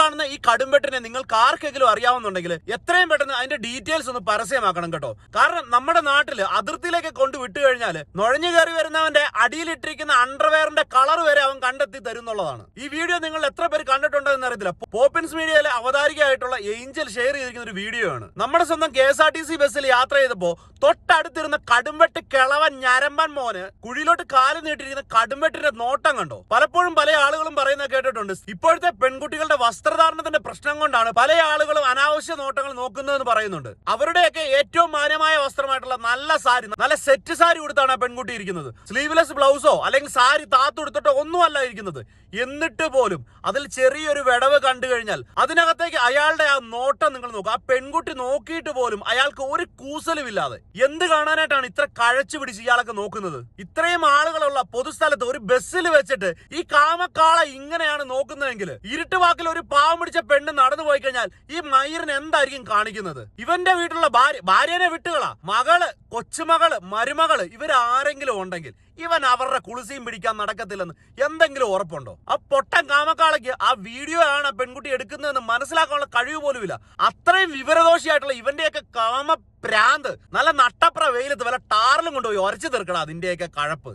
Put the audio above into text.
കാണുന്ന ഈ കടുംപെട്ടിനെ നിങ്ങൾക്ക് ആർക്കെങ്കിലും അറിയാവുന്നുണ്ടെങ്കിൽ എത്രയും പെട്ടെന്ന് അതിന്റെ ഡീറ്റെയിൽസ് ഒന്ന് പരസ്യമാക്കണം കേട്ടോ. കാരണം നമ്മുടെ നാട്ടിൽ അതിർത്തിയിലേക്ക് കൊണ്ട് വിട്ടു കഴിഞ്ഞാൽ നുഴഞ്ഞു കയറി വരുന്നവന്റെ അടിയിലിട്ടിരിക്കുന്ന അണ്ടർവെയറിന്റെ കളർ വരെ അവൻ കണ്ടെത്തി തരുന്നുള്ളതാണ്. ഈ വീഡിയോ നിങ്ങൾ എത്ര പേര് കണ്ടിട്ടുണ്ടോ എന്ന് അറിയത്തില്ല പോപ്പിൻസ് മീഡിയയിലെ അവതാരികയായിട്ടുള്ള ഏഞ്ചൽ ഷെയർ ചെയ്തിരിക്കുന്ന ഒരു വീഡിയോ ആണ്. നമ്മുടെ സ്വന്തം K S R T C ബസ്സിൽ യാത്ര ചെയ്തപ്പോ തൊട്ടടുത്തിരുന്ന കടുംവെട്ട് കിളവൻ ഞരമ്പൻ മോന് കുഴിയിലോട്ട് കാൽ നീട്ടിരിക്കുന്ന കടുംവെട്ടിന്റെ നോട്ടം കണ്ടോ? പലപ്പോഴും പല ആളുകളും പറയുന്ന കേട്ടിട്ടുണ്ട്. ഇപ്പോഴത്തെ പെൺകുട്ടികളുടെ വസ്ത്രധാരണത്തിന്റെ പ്രശ്നം കൊണ്ടാണ് പല ആളുകളും അനാവശ്യ നോട്ടങ്ങൾ നോക്കുന്നതെന്ന് പറയുന്നുണ്ട്. അവരുടെയൊക്കെ ഏറ്റവും മാന്യമായ വസ്ത്രമായിട്ടുള്ള നല്ല സാരി നല്ല സെറ്റ് സാരി കൊടുത്താണ് ആ പെൺകുട്ടി ഇരിക്കുന്നത്. സ്ലീവ്ലെസ് ബ്ലൗസോ അല്ലെങ്കിൽ സാരി താത്തുടുത്തിട്ടോ ഒന്നുമല്ല ഇരിക്കുന്നത്. എന്നിട്ട് പോലും അതിൽ ചെറിയൊരു വിടവ് കണ്ടു കഴിഞ്ഞാൽ അതിനകത്തേക്ക് അയാളുടെ ആ നോട്ടം നിങ്ങൾ നോക്കുക. ആ പെൺകുട്ടി നോക്കിയിട്ട് പോലും അയാൾക്ക് ഒരു കൂസലും ഇല്ലാതെ എന്ത് കാണാനായിട്ടാണ് ഇത്ര കഴച്ചു പിടിച്ച് ഇയാളൊക്കെ നോക്കുന്നത്? ഇത്രയും ആളുകളുള്ള പൊതുസ്ഥലത്ത് ഒരു ബസ്സിൽ വെച്ചിട്ട് ഈ കാമക്കാള ഇങ്ങനെയാണ് നോക്കുന്നതെങ്കിൽ ഇരുട്ടുവാക്കിൽ ഒരു പാവം പിടിച്ച പെണ്ണ് നടന്നു പോയി കഴിഞ്ഞാൽ ഈ മയിറിന് എന്തായിരിക്കും കാണിക്കുന്നത്? ഇവന്റെ വീട്ടിലുള്ള ഭാര്യ ഭാര്യനെ വിട്ടുകളാ. മകൾ കൊച്ചുമകൾ മരുമകൾ ഇവരാരെങ്കിലും ഉണ്ടെങ്കിൽ ഇവൻ അവരുടെ കുളിസിയും പിടിക്കാൻ നടക്കത്തില്ലെന്ന് എന്തെങ്കിലും ഉറപ്പുണ്ടോ? ആ പൊട്ടൻ കാമക്കാളയ്ക്ക് ആ വീഡിയോ ആണ് പെൺകുട്ടി എടുക്കുന്നതെന്ന് മനസ്സിലാക്കാനുള്ള കഴിവ് പോലുമില്ല. അത്രയും വിവരദോഷിയായിട്ടുള്ള ഇവന്റെയൊക്കെ കാമ പ്രാന്ത് നല്ല നട്ടപ്ര വെയിലത്ത് വല്ല ടാറിലും കൊണ്ടുപോയി ഉരച്ചു തീർക്കണം അതിന്റെയൊക്കെ കഴപ്പ്.